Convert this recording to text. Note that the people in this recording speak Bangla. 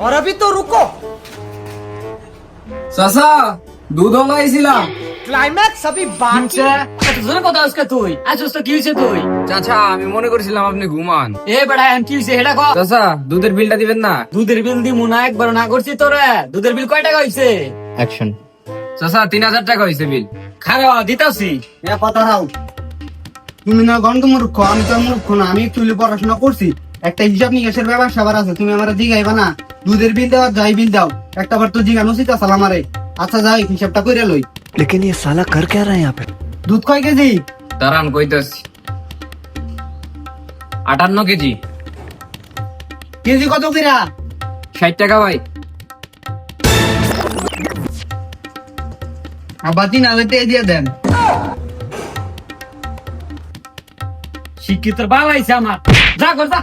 और अभी तो रुको চাচা দুধ হলাইছিলাম क्लाइमैक्स अभी बाकी এত জোরে কথা আজকে তুই আছিস তো কি হয়েছে তুই চাচা আমি মনে করেছিলাম আপনি ঘুমান এ বেড়া এখন কি হয়েছে এটা কর চাচা দুধের বিলটা দিবেন না দুধের বিল দি মুনা একবার না করছি তোরে দুধের বিল কয় টাকা হয়েছে অ্যাকশন চাচা তিন হাজার টাকা হয়েছে বিল খারাপ দিতাছি এ কথা হাও তুমি না গন্ধ মূর্খ আমি তো মূর্খ না আমি একটু পড়াশোনা করছি একটা হিসাব নিকাশের ব্যাপার সবার আছে তুমি আমার জিগাইবা না দুধের বিল দাও আর যাই বিল দাও একটা বার তো জিগানো উচিত আছে আমারে আচ্ছা যাই হিসাবটা কইরা লই लेकिन ये साला कर क्या रहा है यहाँ पे দুধ কয় কেজি দাঁড়ান কইতাছি আটান্ন কেজি কেজি কত কিরা ষাট টাকা ভাই আবার তিন হাজার টাকা দিয়ে দেন শিক্ষিত বাবা আইছে আমার যা কর যা